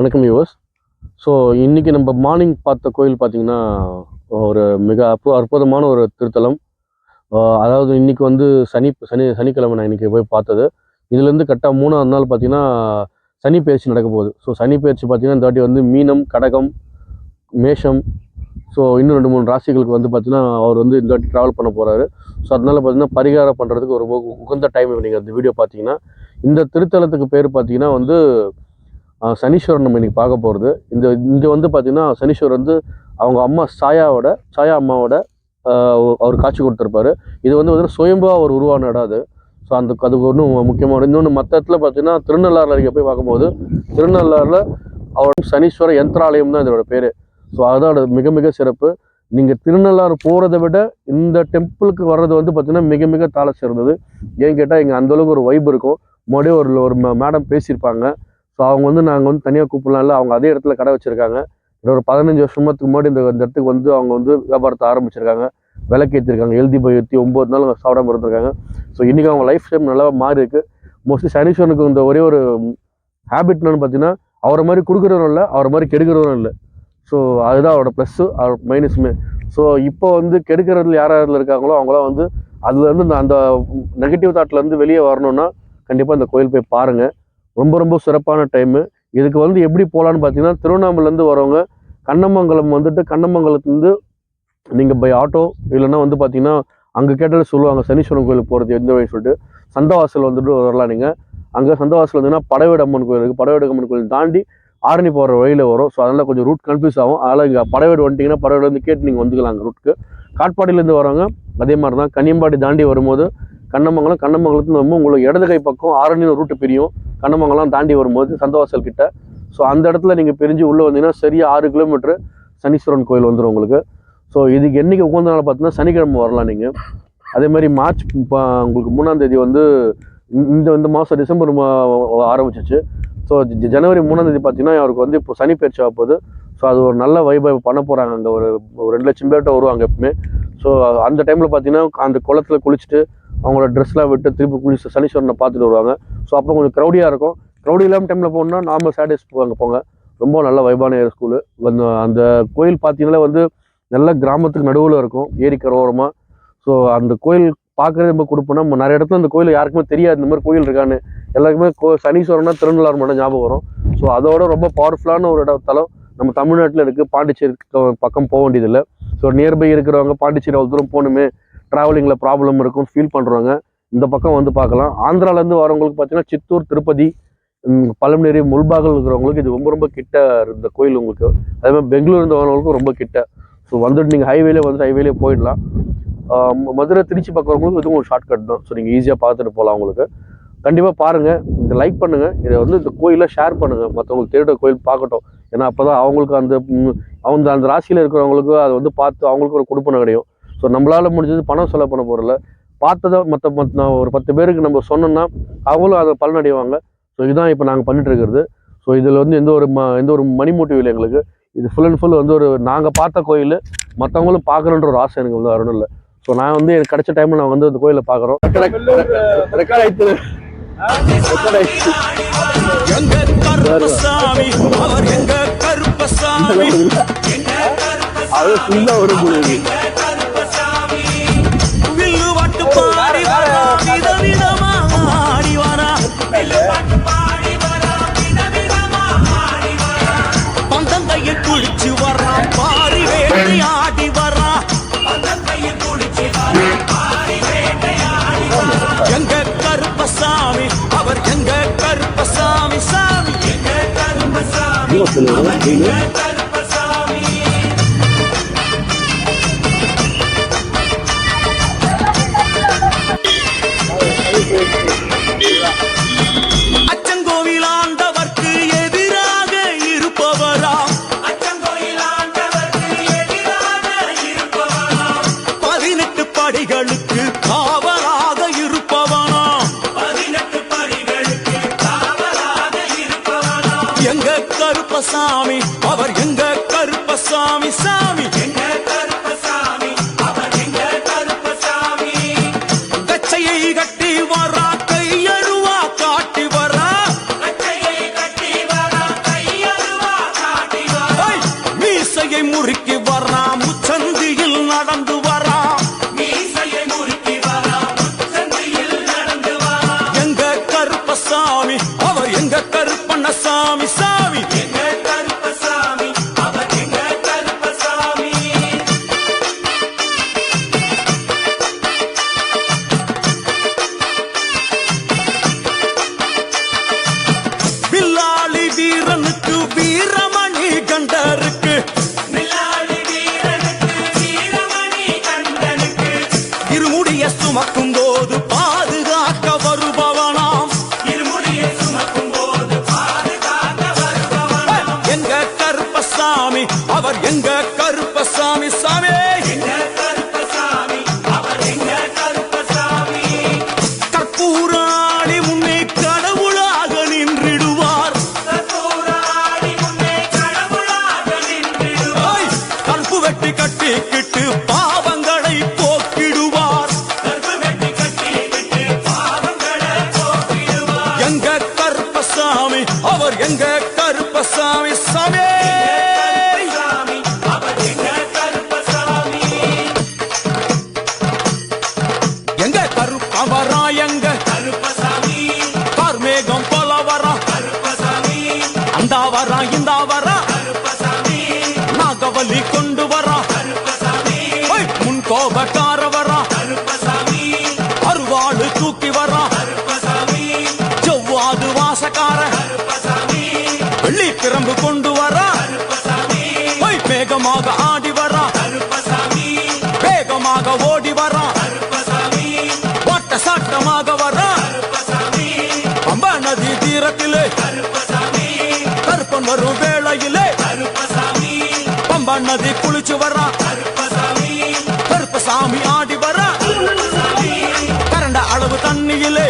வணக்கம் viewers so இன்றைக்கி நம்ம மார்னிங் பார்த்த கோயில் பார்த்திங்கன்னா ஒரு மிக அற்பு அற்புதமான ஒரு திருத்தலம். அதாவது இன்றைக்கி வந்து சனி சனி சனிக்கிழமை நான் இன்றைக்கி போய் பார்த்தது. இதுலேருந்து கரெக்டாக மூணாவது நாள் பார்த்திங்கன்னா சனி பயிற்சி நடக்க போகுது. ஸோ சனி பயிற்சி பார்த்திங்கன்னா இந்த வாட்டி வந்து மீனம் கடகம் மேஷம். ஸோ இன்னும் ரெண்டு மூணு ராசிகளுக்கு வந்து பார்த்திங்கன்னா அவர் வந்து இந்த வாட்டி ட்ராவல் பண்ண போகிறாரு ஸோ அதனால் பார்த்திங்கன்னா பரிகாரம் பண்ணுறதுக்கு ஒரு உகந்த டைம் நீங்கள் அந்த வீடியோ பார்த்தீங்கன்னா இந்த திருத்தலத்துக்கு பேர் பார்த்தீங்கன்னா வந்து சனீஸ்வரன் நம்ம இன்னைக்கு பார்க்க போகிறது இந்த இங்கே வந்து பார்த்தீங்கன்னா சனீஸ்வரர் வந்து அவங்க அம்மா சாயாவோட சாயா அம்மாவோட அவர் காட்சி கொடுத்துருப்பாரு. இது வந்து பார்த்தீங்கன்னா சுயம்பா அவர் உருவான இடம் அது. ஸோ அந்த அதுக்கு ஒன்றும் முக்கியமான இன்னொன்று மற்ற இடத்துல பார்த்தீங்கன்னா திருநள்ளாறில் நீங்கள் போய் பார்க்கும்போது திருநள்ளாறில் அவர் சனீஸ்வர யந்திராலயம் தான் இதோட பேர். ஸோ அதோட மிக மிக சிறப்பு. நீங்கள் திருநள்ளாறு போகிறத விட இந்த டெம்பிளுக்கு வர்றது வந்து பார்த்தீங்கன்னா மிக மிக தாள சிறந்தது. ஏன்னு கேட்டால் இங்கே அந்தளவுக்கு ஒரு வைப் இருக்கும். முன்னாடியே ஒரு ஒரு மேடம் பேசியிருப்பாங்க. ஸோ அவங்க வந்து நாங்கள் வந்து தனியாக கூப்பிடலாம்ல. அவங்க அதே இடத்துல கடை வச்சுருக்காங்க. ஒரு பதினஞ்சு வருஷத்துக்கு முன்னாடி இந்த இந்த இடத்துக்கு வந்து அவங்க வந்து வியாபாரத்தை ஆரம்பிச்சிருக்காங்க. விலைக்கு ஏற்றிருக்காங்க எழுதி போய் ஏற்றி ஒம்பது நாள் அவங்க சாப்பிடாம இருந்திருக்காங்க. ஸோ இன்றைக்கி அவங்க லைஃப் டைம் நல்லா மாறி இருக்கு. மோஸ்ட்லி சனீஸ்வரனுக்கு இந்த ஒரே ஒரு ஹேபிட் என்னன்னு பார்த்தீங்கன்னா அவரை மாதிரி கொடுக்குறவரும் இல்லை அவரை மாதிரி கெடுக்கிறவரும் இல்லை. ஸோ அதுதான் அவரோட ப்ளஸ்ஸு அவர் மைனஸுமே ஸோ இப்போ வந்து கெடுக்கிறதுல யார் யாரில் இருக்காங்களோ அவங்களாம் வந்து அதுலேருந்து அந்த நெகட்டிவ் தாட்லேருந்து வெளியே வரணும்னா கண்டிப்பாக இந்த கோயில் போய் பாருங்கள் ரொம்ப ரொம்ப சிறப்பான டைமு இதுக்கு வந்து எப்படி போகலான்னு பார்த்தீங்கன்னா திருவண்ணாமலேருந்து வரவங்க கண்ணமங்கலம் வந்துட்டு கண்ணமங்கலத்துலேருந்து நீங்கள் பை ஆட்டோ இல்லைன்னா வந்து பார்த்தீங்கன்னா அங்கே கேட்டாலே சொல்லுவாங்க சனீஸ்வரன் கோயிலுக்கு போகிறது எந்த வழி சொல்லிட்டு. சந்தவாசல் வந்துட்டு வரலாம் நீங்கள் அங்கே சந்தவாசல் வந்தீங்கன்னா படவேடு அம்மன் கோயில் இருக்குது படவேடு அம்மன் கோயில் தாண்டி ஆரணி போகிற வழியில் வரும். ஸோ அதனால் கொஞ்சம் ரூட் கன்ஃபியூஸ் ஆகும். அதனால் இங்கே படவேடு வந்துட்டிங்கன்னா படவேடு வந்து கேட்டு நீங்கள் வந்துக்கலாம் அங்கே ரூட்டுக்கு காட்பாடியிலேருந்து வரவங்க அதே மாதிரி தான் கன்னியம்பாடி தாண்டி வரும்போது கண்ணமங்கலம் கண்ணமங்கலத்துலேருந்து ரொம்ப உங்களுக்கு இடது கை பக்கம் ஆரணியில் ரூட்டு பிரியும். கண்ணமங்கலம் தாண்டி வரும்போது சந்தவாசல் கிட்ட. ஸோ அந்த இடத்துல நீங்கள் பிரிஞ்சு உள்ளே வந்தீங்கன்னா சரியாக ஆறு கிலோமீட்டர் சனீஸ்வரன் கோயில் வந்துடும் உங்களுக்கு. ஸோ இதுக்கு என்னைக்கு உகந்த நாள் பார்த்தீங்கன்னா சனிக்கிழமை வரலாம் நீங்கள் அதே மாதிரி மார்ச் ப- உங்களுக்கு மூணாம் தேதி வந்து இந்த- இந்த இந்த மாதம் டிசம்பர் மா ஆரம்பிச்சிச்சு. ஸோ ஜனவரி மூணாம் தேதி பார்த்தீங்கன்னா அவருக்கு வந்து இப்போ சனி பயிற்சி ஆக போகுது. ஸோ அது ஒரு நல்ல வைபை பண்ண போகிறாங்க அங்கே ஒரு ரெண்டு லட்சம் பேர்கிட்ட வருவாங்க எப்பவுமே. ஸோ அந்த டைமில் பார்த்தீங்கன்னா அந்த குளத்துல குளிச்சுட்டு அவங்களோட ட்ரெஸ்லாம் விட்டு திருப்பி குளிச்சு சனீஸ்வரனை பார்த்துட்டு வருவாங்க. ஸோ அப்போ கொஞ்சம் க்ரௌடியாக இருக்கும். க்ரௌடி இல்லாமல் டைமில் போகணுன்னா நார்மல் சாட்டர்டேஸ் போவாங்க போங்க. ரொம்ப நல்ல வைபான ஏர் ஸ்கூலு வந்து அந்த கோயில் பார்த்தீங்கன்னா வந்து நல்ல கிராமத்துக்கு நடுவில் இருக்கும். ஏரி கரோரமாக ஸோ அந்த கோயில் பார்க்குறது ரொம்ப கொடுப்போம்னா நம்ம நிறைய இடத்துல அந்த கோயில் யாருக்குமே தெரியாது. இந்த மாதிரி கோயில் இருக்கான்னு. எல்லாருக்குமே கோ சனீஸ்வரம்னா திருநள்ளாறு மட்டும் ஞாபகம் வரும். ஸோ அதோட ரொம்ப பவர்ஃபுல்லான ஒரு இடம் தலம் நம்ம தமிழ்நாட்டில் இருக்குது பாண்டிச்சேரி பக்கம் போக வேண்டியதில்லை. ஸோ நியர்பை இருக்கிறவங்க பாண்டிச்சேரி அவ்வளோ தூரம் போகணுமே. ட்ராவலிங்கில் ப்ராப்ளம் இருக்கும் ஃபீல் பண்ணுறவங்க இந்த பக்கம் வந்து பார்க்கலாம். ஆந்திராலேருந்து வரவங்களுக்கு பார்த்தீங்கன்னா சித்தூர் திருப்பதி ம், பழமநேரி முல்பாகல் இருக்கிறவங்களுக்கு இது ரொம்ப ரொம்ப கிட்ட இந்த கோயில் உங்களுக்கு. அதே மாதிரி பெங்களூர் இருந்து வரவங்களுக்கும் ரொம்ப கிட்ட. ஸோ வந்துட்டு நீங்கள் ஹைவேலே வந்து ஹைவேலே போயிடலாம். மதுரை திருச்சி பக்கம் வரவங்களுக்கு இதுவும் ஒரு ஷார்ட்கட் தான். ஸோ நீங்கள் ஈஸியாக பார்த்துட்டு போகலாம் உங்களுக்கு. கண்டிப்பாக பாருங்கள் இந்த லைக் பண்ணுங்கள் இதை வந்து இந்த கோயிலை ஷேர் பண்ணுங்கள் மற்றவங்களுக்கு தேடுற கோயில் பார்க்கட்டும். ஏன்னா அப்போ தான் அவங்களுக்கு அந்த அந்த அவங்க அந்த ராசியில் இருக்கிறவங்களுக்கு அதை வந்து பார்த்து அவங்களுக்கு ஒரு கொடுப்பனை கிடையும். ஸோ நம்மளால் முடிஞ்சது பணம் செலவு பண்ண போகிறல பார்த்ததை மற்ற மற்ற ஒரு பத்து பேருக்கு நம்ம சொன்னோம்னா அவங்களும் அதை பலனடைவாங்க. ஸோ இதுதான் இப்போ நாங்கள் பண்ணிட்டு இருக்கிறது. ஸோ இதில் வந்து எந்த ஒரு ம எந்த ஒரு மணி மோட்டிவ் இல்லை எங்களுக்கு. இது ஃபுல் அண்ட் ஃபுல் வந்து ஒரு நாங்கள் பார்த்த கோயில் மற்றவங்களும் பார்க்கணுன்ற ஒரு ஆசை எனக்கு வந்து வரணும் இல்லை. ஸோ நான் வந்து எனக்கு கிடைச்ச டைமில் நான் வந்து அந்த கோயிலை பார்க்குறோம். ரெக்கார்ட் ஆயிடுச்சு அது ஃபுல்லாக ஒரு முடியுது கருப்பசாமி கருப்பசாமி வீரமணி முன் கோபக்கார வரா கருப்பசாமி அருவாடு தூக்கி வரா? கருப்பசாமி செவ்வாது வாசக்கார? கருப்பசாமி வெள்ளி பிரம்பு கொண்டு வரா? கருப்பசாமி போய் வேகமாக ஆடி வரா? கருப்பசாமி வேகமாக ஓடி வரா? கருப்பசாமி ஓட்ட சாட்டமாக வரா? கருப்பசாமி பம்பா நதி தீரத்திலே கருப்பசாமி கருப்பன் வரும் வேளையிலே கருப்பசாமி பம்பா நதி குளிச்சு வரா? தண்ணியிலே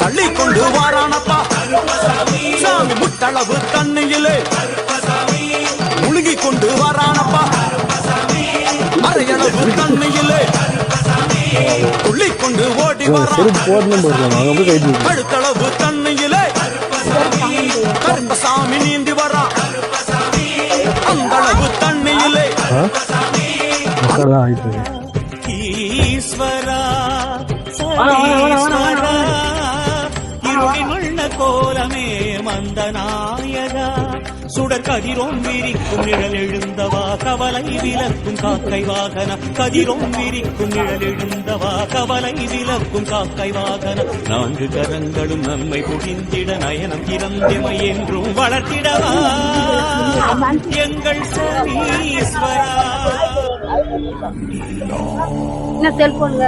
தள்ளி கொண்டு வாரானப்பா. சாமி முட்டளவு தண்ணியிலே முழுகி கொண்டு வரானப்பா அரையளவு தண்ணியிலே துள்ளி கொண்டு ஓடி அடுத்தளவு தண்ணியிலே கருப்பசாமி நீந்தி வரா அந்த அளவு தண்ணியிலே ஈஸ்வரா. இருளினுள்ள கோலமே மந்த நாயகா சுடர் கதிரோம் விரிக்கும் நிழல் எழுந்தவா கவலை விலக்கும் காக்கை வாகன. கதிரோம் விரிக்கும் நிழல் எழுந்தவா கவலை விலக்கும் காக்கை வாகன. நான்கு கரங்களும் நம்மை புரிந்திட நயனம் திறந்தமை என்றும் வளர்த்திடவா. எங்கள் சனீஸ்வரா. செல்போன்ல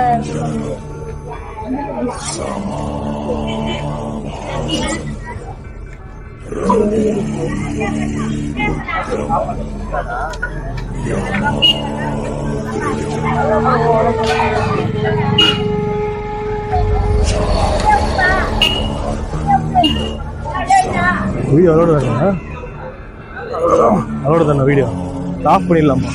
வீடியோ அதோட தானே அதோட தானே வீடியோ ஆஃப் பண்ணிடலாமா?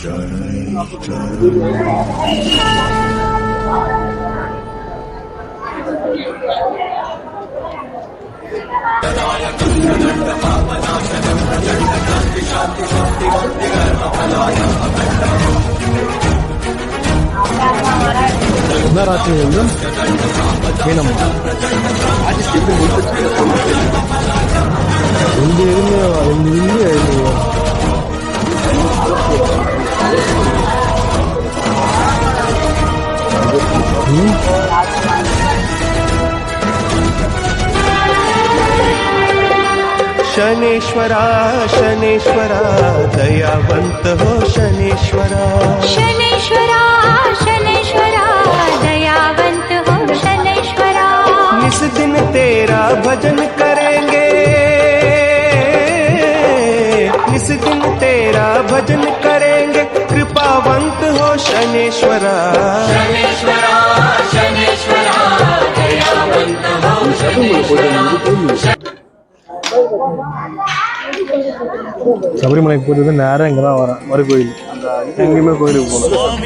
우리나라에 있는 개나무 아직 길도 못했어요 언제 있네요 언제 있네요 응? शनेश्वरा शनेश्वरा दयावंत हो शनेश्वरा। शनेश्वरा शनेश्वरा दयावंत हो शनेश्वरा। इस दिन तेरा भजन करेंगे। इस दिन तेरा भजन करेंगे। कृपावंत हो शनेश्वरा। சபரிமலைக்கு போகிறது நேரம் இங்கே தான் வரேன் மறுகோயில். எங்கேயுமே கோயிலுக்கு போகணும்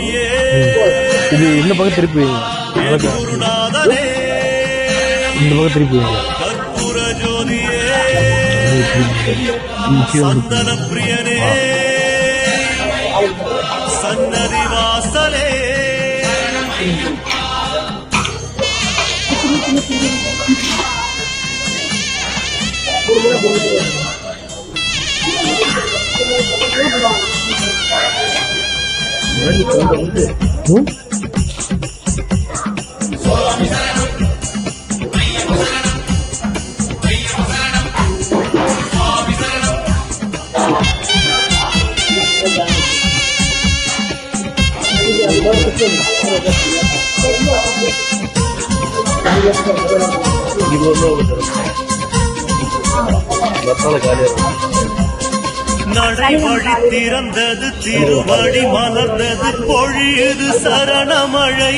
இது இந்த பக்கம் திருப்பி வைங்க. இந்த பக்கம் திருப்பி வைங்க. கற்பூர ஜோதியே இது கீழே இருக்கு. சந்தன பிரியனே சன்னதி வாசலே நடை வழி திறந்தது திருவடி மலர்ந்தது பொழியது சரணமழை.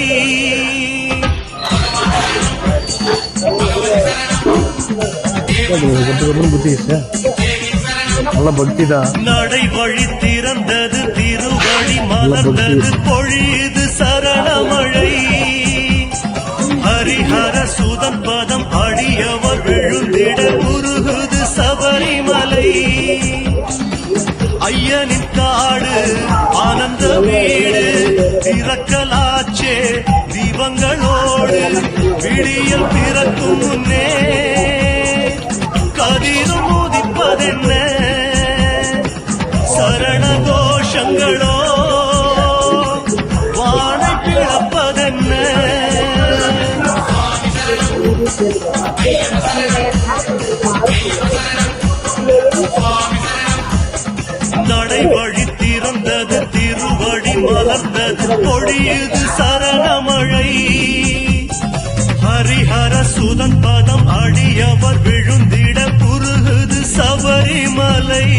அதுக்கப்புறம் நல்ல பக்தி தான் நடை வழி திறந்தது திருவடி மலர்ந்தது பொழியது சரணமழை. ஹரிஹர சுதன் பதம் அடியவர் விழுந்திட உருகுது சபரிமலை. ஐயனின் காடு ஆனந்த வீடு திறக்கலாச்சே தீபங்களோடு விடியல் பிறக்கும் முன்னே. கதிரும் உதிப்பதென்ன பொழியுது சரணமழை. ஹரிஹர சுதன் பதம் அடியவர் விழுந்திட குறுகுது சபரிமலை.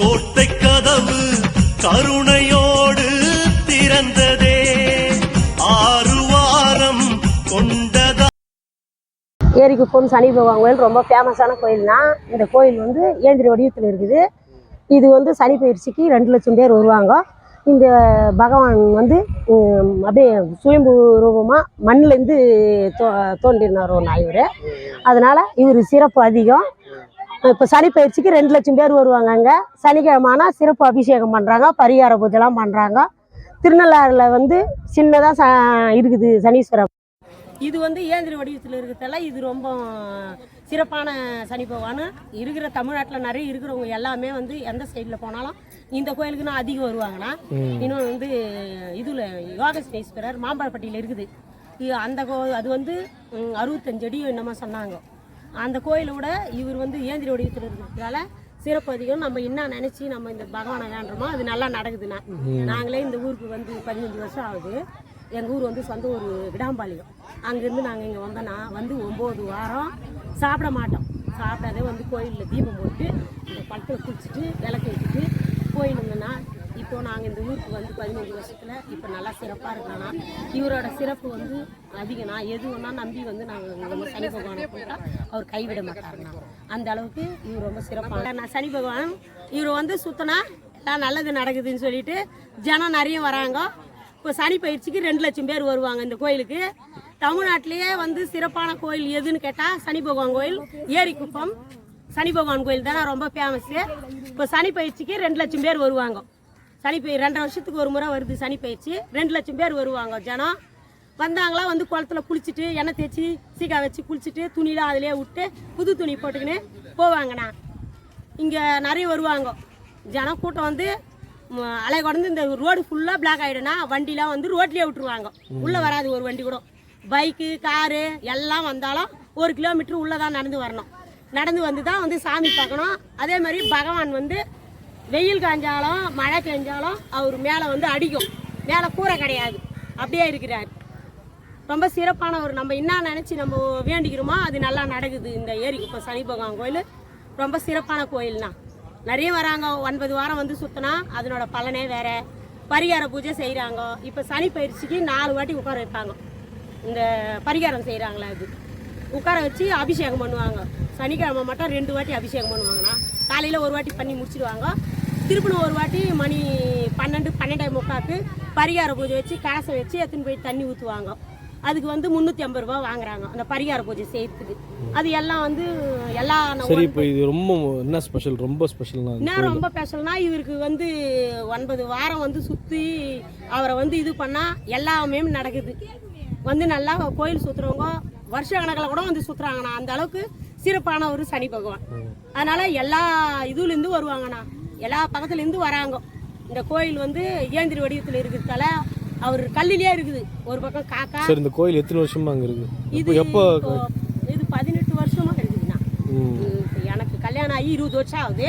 கோட்டை கதவு கருணையோடு திறந்ததே. ஆறு வாரம் கொண்டதா ஏரிக்குப்பம் சனி பகவான் கோயில் ரொம்ப ஃபேமஸான கோயில்னா இந்த கோயில் வந்து ஏந்திர வடிவத்தில் இருக்குது. இது வந்து சனி பயிற்சிக்கு ரெண்டு லட்சம் பேர் வருவாங்க. இந்த பகவான் வந்து அப்படியே சுயம்பு ரூபமாக மண்ணிலேருந்து தோ தோன்றினார் ஒரு இவர். அதனால் இவர் சிறப்பு அதிகம். இப்போ சனி பயிற்சிக்கு ரெண்டு லட்சம் பேர் வருவாங்க அங்கே. சனிக்கிழமானா சிறப்பு அபிஷேகம் பண்ணுறாங்க பரிகார பூஜைலாம் பண்ணுறாங்க திருநள்ளாறில் வந்து சின்னதாக ச இருக்குது சனீஸ்வரர் இது வந்து ஏந்திர வடிவத்தில் இருக்கிறதால இது ரொம்ப சிறப்பான சனி பகவான். இருக்கிற தமிழ்நாட்டில் நிறைய இருக்கிறவங்க எல்லாமே வந்து எந்த சைடில் போனாலும் இந்த கோயிலுக்கு நான் அதிகம் வருவாங்கண்ணா. இன்னொன்று வந்து இதில் யோகஸ்னேஸ்வரர் மாம்பழப்பட்டியில் இருக்குது. அந்த கோ அது வந்து அறுபத்தஞ்சு அடி என்னமோ சொன்னாங்க. அந்த கோயிலை விட இவர் வந்து ஏந்திர வடிவத்தில் இருக்கிறதால சிறப்பு அதிகம். நம்ம என்ன நினச்சி நம்ம இந்த பகவானை வேண்டுறோமோ அது நல்லா நடக்குதுண்ணா நாங்களே இந்த ஊருக்கு வந்து பதினஞ்சு வருஷம் ஆகுது. எங்கள் ஊர் வந்து சொந்த ஊர் விடாம்பாளையம். அங்கேருந்து நாங்கள் இங்கே வந்தோன்னா வந்து ஒம்பது வாரம் சாப்பிட மாட்டோம். சாப்பிடாதே வந்து கோயிலில் தீபம் போட்டு இந்த பழத்தில் குளிச்சுட்டு விளக்கு வச்சுட்டு போயிருந்தோன்னா இப்போ நாங்கள் இந்த ஊருக்கு வந்து பதினஞ்சு வருஷத்தில் இப்போ நல்லா சிறப்பாக இருக்கானா இவரோட சிறப்பு வந்து அதிகம்னா எது நம்பி வந்து நாங்கள் ரொம்ப சனி பகவானை போட்டால் அவர் கைவிட மாட்டாருண்ணா. அந்த அளவுக்கு இவர் ரொம்ப சிறப்பான நான் சனி பகவான் இவர் வந்து சுத்தனா எல்லாம் நல்லது நடக்குதுன்னு சொல்லிட்டு ஜனம் நிறைய வராங்க. இப்போ சனி பயிற்சிக்கு ரெண்டு லட்சம் பேர் வருவாங்க இந்த கோயிலுக்கு. தமிழ்நாட்டிலேயே வந்து சிறப்பான கோயில் எதுன்னு கேட்டால் சனி பகவான் கோயில் ஏரிக்குப்பம். சனி பகவான் கோயில் தானே ரொம்ப ஃபேமஸ்ஸு இப்போ சனி பயிற்சிக்கு ரெண்டு லட்சம் பேர் வருவாங்க. சனி ரெண்டரை வருஷத்துக்கு ஒரு முறை வருது சனி பயிற்சி ரெண்டு லட்சம் பேர் வருவாங்க ஜனம். வந்தாங்களா வந்து குளத்துல குளிச்சுட்டு எண்ணெய் தேய்ச்சி சீக்கா வச்சு குளிச்சுட்டு துணிலாம் அதிலே விட்டு புது துணி போட்டுக்கின்னு போவாங்கண்ணா. இங்கே நிறைய வருவாங்க. ஜனம் கூட்டம் வந்து அலை கடந்து இந்த ரோடு ஃபுல்லாக பிளாக் ஆகிடும்னா வண்டிலாம் வந்து ரோட்லேயே விட்டுருவாங்க. உள்ளே வராது ஒரு வண்டி கூட. பைக்கு காரு எல்லாம் வந்தாலும் ஒரு கிலோமீட்டர் உள்ளே தான் நடந்து வரணும். நடந்து வந்து தான் வந்து சாமி பார்க்கணும். அதே மாதிரி பகவான் வந்து வெயில் காஞ்சாலும் மழை பெஞ்சாலும் அவர் மேலே வந்து அடிக்கும். மேலே கூரை கிடையாது. அப்படியே இருக்கிறார். ரொம்ப சிறப்பானவர் நம்ம என்ன நினச்சி நம்ம வேண்டிக்கிறோமோ அது நல்லா நடக்குது இந்த ஏரி. இப்போ சனி பகவான் கோயில் ரொம்ப சிறப்பான கோயில்னா. நிறைய வராங்க. ஒன்பது வாரம் வந்து சுற்றினா அதனோட பலனே வேறு. பரிகார பூஜை செய்கிறாங்க இப்போ சனி பயிற்சிக்கு நாலு வாட்டி உட்கார வைப்பாங்க. இந்த பரிகாரம் செய்கிறாங்களா அது. உட்கார வச்சு அபிஷேகம் பண்ணுவாங்க. சனிக்கிழமை மட்டும் ரெண்டு வாட்டி அபிஷேகம் பண்ணுவாங்கண்ணா காலையில் ஒரு வாட்டி பண்ணி முடிச்சிடுவாங்க திருப்பணும் ஒரு வாட்டி மணி பன்னெண்டு பன்னெண்டே முக்காக்கு பரிகார பூஜை வச்சு கலசம் வச்சு எடுத்துன்னு போய் தண்ணி ஊற்றுவாங்க அதுக்கு வந்து முந்நூற்றி ஐம்பது ரூபா வாங்குறாங்க அந்த பரிகார பூஜை செய்யறதுக்கு. அது எல்லாம் வந்து எல்லா சரி இப்போ இது ரொம்ப என்ன ஸ்பெஷல் ரொம்ப ஸ்பெஷல்னா என்ன ரொம்ப ஸ்பெஷல்னா இவருக்கு வந்து ஒன்பது வாரம் வந்து சுற்றி அவரை வந்து இது பண்ணால் எல்லாமே நடக்குது. வந்து நல்லா கோயில் சுற்றுறவங்க வருஷ கணக்கில் கூட வந்து சுற்றுறாங்கண்ணா அந்த அளவுக்கு சிறப்பான ஒரு சனி பகவான். அதனால எல்லா இதுலேருந்து வருவாங்கண்ணா. எல்லா பக்கத்துலேருந்து வராங்க. இந்த கோயில் வந்து ஏந்திரி வடிவத்தில் இருக்கிறதால அவர் கல்லிலே இருக்குது. ஒரு பக்கம் காக்கா. சரி இந்த கோயில் எத்தனை வருஷமா அங்க இருக்கு? இது எப்போ இது பதினெட்டு வருஷமா இருக்குதுண்ணா எனக்கு கல்யாணம் ஆகி இருபது வருஷம் ஆகுது.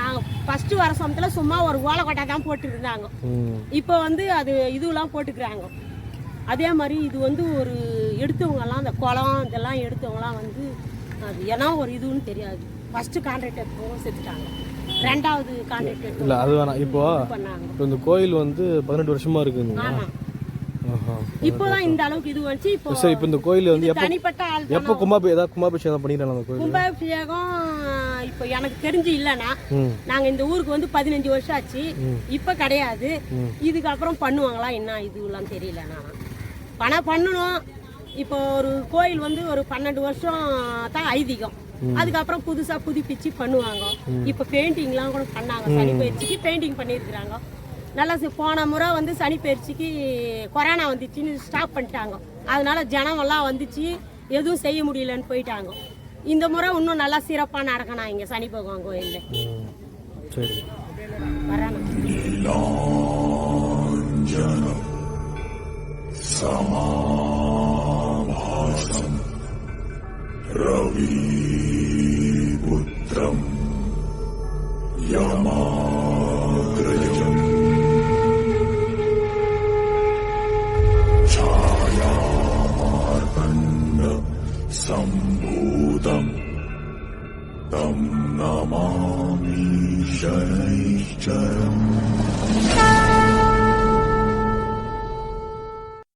நாங்கள் ஃபஸ்ட்டு வர சமயத்தில் சும்மா ஒரு ஓலக்கொட்டை தான் போட்டு இருந்தாங்க. ம். இப்போ வந்து அது இதுவெல்லாம் போட்டுக்கிறாங்க. அதே மாதிரி இது வந்து ஒரு எடுத்தவங்கலாம் அந்த குளம் இதெல்லாம் எடுத்தவங்கலாம் வந்து அது ஏன்னா ஒரு இதுன்னு தெரியாது. ஃபஸ்ட்டு கான்ட்ராக்ட் எடுத்தவங்க செத்துட்டாங்க ரெண்டாவது கான்ட்ராக்ட் இல்ல அது வேணாம். இப்போ இப்போ இந்த கோயில் வந்து பதினெட்டு வருஷமா ஆஹா. இப்போதான் இந்த அளவுக்கு இது வந்துச்சு. இப்போ சரி இப்போ இந்த கோயில் வந்து எப்போ தனிப்பட்ட ஆள் எப்போ கும்பாபி ஏதாவது கும்பாபிஷேகம் பண்ணிடுறாங்க அந்த கோயில் கும்பாபிஷேகம் இப்போ எனக்கு தெரிஞ்சு இல்லைண்ணா ம். நாங்கள் இந்த ஊருக்கு வந்து பதினஞ்சு வருஷம் ஆச்சு. இப்போ கிடையாது. இதுக்கப்புறம் பண்ணுவாங்களா என்ன இதுலாம் தெரியல நான். பணம் பண்ணணும். இப்போ ஒரு கோயில் வந்து ஒரு பன்னெண்டு வருஷம் தான் ஐதீகம். அதுக்கப்புறம் புதுசாக புதுப்பிச்சு பண்ணுவாங்க. இப்போ பெயிண்டிங்லாம் கூட பண்ணாங்க. சனி பயிற்சிக்கு பெயிண்டிங் பண்ணிருக்கிறாங்க நல்லா போன முறை வந்து சனி பயிற்சிக்கு கொரோனா வந்துச்சுன்னு ஸ்டாப் பண்ணிட்டாங்க. அதனால ஜனமெல்லாம் வந்துச்சு எதுவும் செய்ய முடியலன்னு போயிட்டாங்க. இந்த முறை இன்னும் நல்லா சிறப்பாக நடக்கணும் இங்கே சனி பகவான் கோயிலில். சரி. வரணும். சமாபாசம்